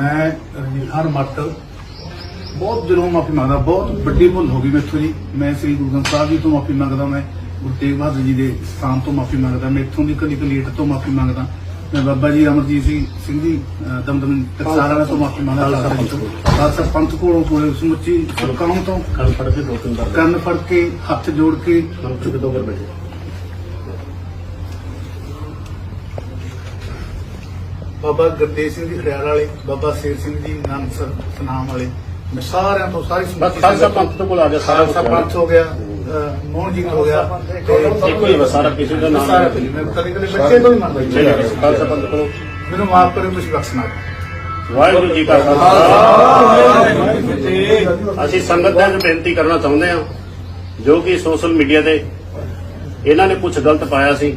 ਹਰ Mott ਬਹੁਤ ਦਿਲੋਂ ਮਾਫੀ ਮੰਗਦਾ ਬਹੁਤ ਵੱਡੀ ਭੁੱਲ ਹੋ ਗਈ ਮੈਥੋਂ ਜੀ। ਮੈਂ ਸ੍ਰੀ ਗੁਰੂ ਗ੍ਰੰਥ ਸਾਹਿਬ ਜੀ ਤੋਂ ਮਾਫੀ ਮੰਗਦਾ ਮੈਂ ਗੁਰੂ ਤੇਗ ਬਹਾਦਰ ਜੀ ਦੇ ਸਥਾਨ ਤੋਂ ਮਾਫੀ ਮੰਗਦਾ ਮੈਥੋਂ ਦੀ ਕਲੀ ਕਲੀਟ ਤੋਂ ਮਾਫੀ ਮੰਗਦਾ। ਮੈਂ ਬਾਬਾ ਜੀ ਅਮਰਜੀਤ ਸਿੰਘ ਸਿੰਘ ਜੀ ਦਮਦਮ ਟਕਸਾਲ ਵਾਲਾ ਤੋਂ ਮਾਫੀ ਮੰਗਦਾ ਖਾਲਸਾ ਪੰਥ ਤੋਂ ਕੋਲੋਂ। ਕੋਲੇ ਸਮੁੱਚੀ ਕੌਮ ਤੋਂ ਕੰਨ ਫੜ ਕੇ ਦੋ ਤਿੰਨ ਵਾਰ ਕੰਨ ਫੜ ਕੇ ਹੱਥ ਜੋੜ ਕੇ ਕੰਨ ਫੜ ਕੇ ਦੋ ਵਾਰ ਬੈਠੇ। ਬਾਬਾ ਗੁਰਤੇਜ ਸਿੰਘ ਜੀ ਖੜਿਆਲ ਵਾਲੇ ਬਾਬਾ ਸ਼ੇਰ ਸਿੰਘ ਜੀ ਨਾਨਕਸਰ ਸਨਾਮ ਵਾਲੇ। ਮੈਂ ਸਾਰਿਆਂ ਤੋਂ ਸਾਰੀ ਸਮੁੱਚੀ ਖਾਲਸਾ ਪੰਥ ਤੋਂ ਕੋਲ ਆ ਗਿਆ ਸਾਰਾ ਖਾਲਸਾ ਪੰਥ ਹੋ ਗਿਆ ਅਹ ਮੋਹਨ ਜੀ ਹੋ ਗਿਆ। ਤੇ ਇੱਕੋ ਹੀ ਸਾਰਾ ਕਿਸੇ ਦਾ ਨਾਮ ਸਾਰਾ ਕੁਝ। ਮੈਂ ਕਦੇ ਕਦੇ ਬੱਚੇ ਤੋਂ ਹੀ ਮੰਨਦਾ ਨਹੀਂ, ਨਹੀਂ, ਜੀ ਖਾਲਸਾ ਪੰਥ ਕੋਲੋਂ। ਮੈਨੂੰ ਮਾਫ ਕਰਿਓ ਤੁਸੀਂ ਬਖਸ਼ਣਾ ਵਾਹਿਗੁਰੂ ਜੀ ਕਾ ਖਾਲਸਾ। ਅਸੀਂ ਸੰਗਤ ਦੇ ਵਿੱਚ ਬੇਨਤੀ ਕਰਨਾ ਚਾਹੁੰਦੇ ਹਾਂ ਜੋ ਕਿ ਸੋਸ਼ਲ ਮੀਡੀਆ ਤੇ ਇਹਨਾਂ ਨੇ ਕੁਝ ਗਲਤ ਪਾਇਆ ਸੀ।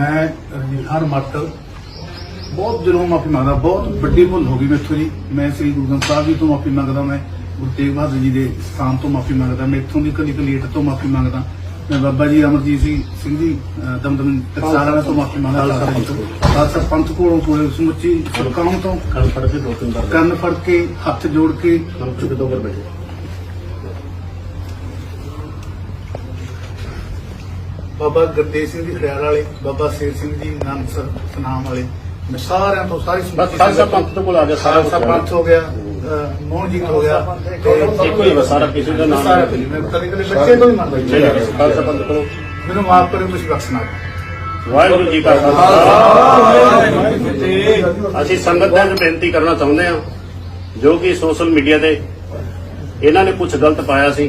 ਮੈਂ ਰਣਜੀਤ ਹਰ ਮੱਟ ਬਹੁਤ ਦਿਲੋਂ ਮਾਫੀ ਮੰਗਦਾ ਬਹੁਤ ਵੱਡੀ ਭੁੱਲ ਹੋ ਗਈ ਮੈਥੋਂ ਜੀ। ਮੈਂ ਸ੍ਰੀ ਗੁਰੂ ਗ੍ਰੰਥ ਸਾਹਿਬ ਜੀ ਤੋਂ ਮਾਫੀ ਮੰਗਦਾ ਮੈਂ ਗੁਰੂ ਤੇਗ ਬਹਾਦਰ ਜੀ ਦੇ ਸਥਾਨ ਤੋਂ ਮਾਫੀ ਮੰਗਦਾ ਮੈਥੋਂ ਦੀ ਕਲੀ ਕਲੀਟ ਤੋਂ ਮਾਫੀ ਮੰਗਦਾ। ਮੈਂ ਬਾਬਾ ਜੀ ਅਮਰਜੀਤ ਸਿੰਘ ਸਿੰਘ ਜੀ ਦਮਦਮ ਟਕਸਾਲ ਤੋਂ ਮਾਫੀ ਮੰਗਦਾ ਖਾਲਸਾ ਪੰਥ ਤੋਂ ਕੋਲੋਂ ਕੋਲੇ ਸਮੁੱਚੀ ਕੌਮ ਤੋਂ ਕੰਨ ਫੜ ਕੇ ਦੋ ਤਿੰਨ ਕੰਨ ਫੜ ਕੇ ਹੱਥ ਜੋੜ ਕੇ ਦੋ ਵਾਰ ਬੈਠੇ। ਬਾਬਾ ਗੁਰਤੇਜ ਸਿੰਘ ਜੀ ਖੜਿਆਲ ਵਾਲੇ ਬਾਬਾ ਸ਼ੇਰ ਸਿੰਘ ਜੀ ਨਾਨਕਸਰ ਸਨਾਮ ਵਾਲੇ। ਮੈਂ ਸਾਰਿਆਂ ਤੋਂ ਸਾਰੀ ਬਸ ਖਾਲਸਾ ਪੰਥ ਤੋਂ ਕੋਲ ਆ ਗਿਆ ਸਾਰਾ ਖਾਲਸਾ ਪੰਥ ਹੋ ਗਿਆ ਅਹ ਮੋਹਨ ਜੀ ਹੋ ਗਿਆ ਤੇ ਇੱਕੋ ਹੀ ਬਸ ਸਾਰਾ ਕਿਸੇ ਦਾ ਨਾਮ ਸਾਰਾ। ਮੈਂ ਕਦੇ ਕਦੇ ਬੱਚੇ ਤੋਂ ਹੀ ਮੰਨਦਾ ਜੀ। ਖਾਲਸਾ ਪੰਥ ਕੋਲੋਂ। ਮੈਨੂੰ ਮਾਫ ਕਰਿਓ ਤੁਸੀਂ ਬਖਸ਼ਣਾ ਵਾਹਿਗੁਰੂ ਜੀ ਕਾ ਖਾਲਸਾ। ਅਸੀਂ ਸੰਗਤ ਵਿੱਚ ਬੇਨਤੀ ਕਰਨਾ ਚਾਹੁੰਦੇ ਹਾਂ ਜੋ ਕਿ ਸੋਸ਼ਲ ਮੀਡੀਆ ਤੇ ਇਹਨਾਂ ਨੇ ਕੁਝ ਗਲਤ ਪਾਇਆ ਸੀ।